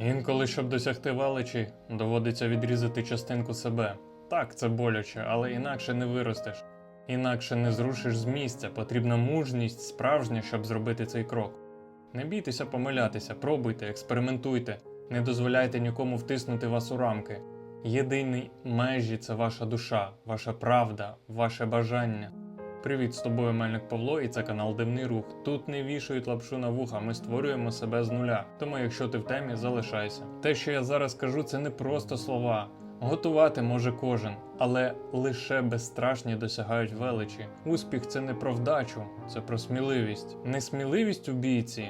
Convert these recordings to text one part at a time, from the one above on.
Інколи, щоб досягти величі, доводиться відрізати частинку себе. Так, це боляче, але інакше не виростеш. Інакше не зрушиш з місця. Потрібна мужність справжня, щоб зробити цей крок. Не бійтеся помилятися, пробуйте, експериментуйте, не дозволяйте нікому втиснути вас у рамки. Єдині межі це ваша душа, ваша правда, ваше бажання. Привіт, з тобою Мельник Павло, і це канал Дивний Рух. Тут не вішають лапшу на вуха, ми створюємо себе з нуля. Тому, якщо ти в темі, залишайся. Те, що я зараз кажу, це не просто слова. Готувати може кожен, але лише безстрашні досягають величі. Успіх це не про вдачу, це про сміливість. Несміливість у бійці,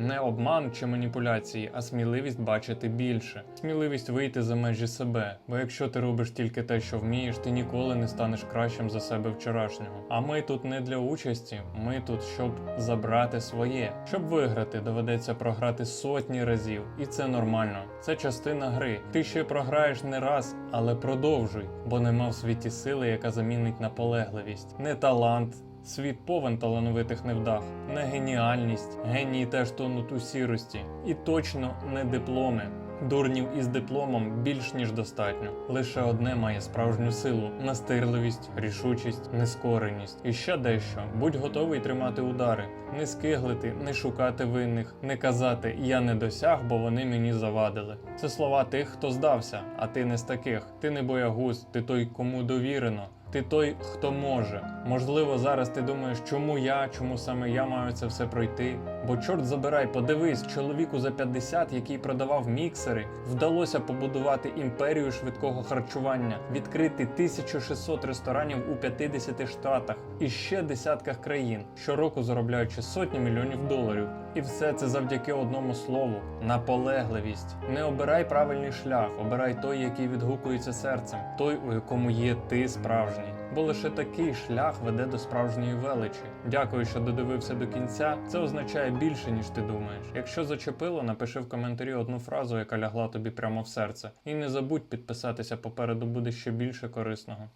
не обман чи маніпуляції, а сміливість бачити більше, сміливість вийти за межі себе. Бо якщо ти робиш тільки те, що вмієш, ти ніколи не станеш кращим за себе вчорашнього. А ми тут не для участі, ми тут, щоб забрати своє. Щоб виграти, доведеться програти сотні разів, і це нормально. Це частина гри. Ти ще програєш не раз, але продовжуй, бо нема в світі сили, яка замінить наполегливість, не талант. Світ повен талановитих невдах, не геніальність, генії теж тонуть у сірості, і точно не дипломи. Дурнів із дипломом більш ніж достатньо. Лише одне має справжню силу: настирливість, рішучість, нескореність. І ще дещо: будь готовий тримати удари, не скиглити, не шукати винних, не казати Я не досяг, бо вони мені завадили. Це слова тих, хто здався, а ти не з таких. Ти не боягуз, ти той, кому довірено. Ти той, хто може. Можливо, зараз ти думаєш, чому я, чому саме я маю це все пройти. Бо чорт забирай, подивись, чоловіку за 50, який продавав міксери, вдалося побудувати імперію швидкого харчування, відкрити 1600 ресторанів у 50 штатах і ще десятках країн, щороку заробляючи сотні мільйонів доларів. І все це завдяки одному слову наполегливість. Не обирай правильний шлях, обирай той, який відгукується серцем, той, у якому є ти справжній. Бо лише такий шлях веде до справжньої величі. Дякую, що додивився до кінця. Це означає більше, ніж ти думаєш. Якщо зачепило, напиши в коментарі одну фразу, яка лягла тобі прямо в серце. І не забудь підписатися попереду буде ще більше корисного.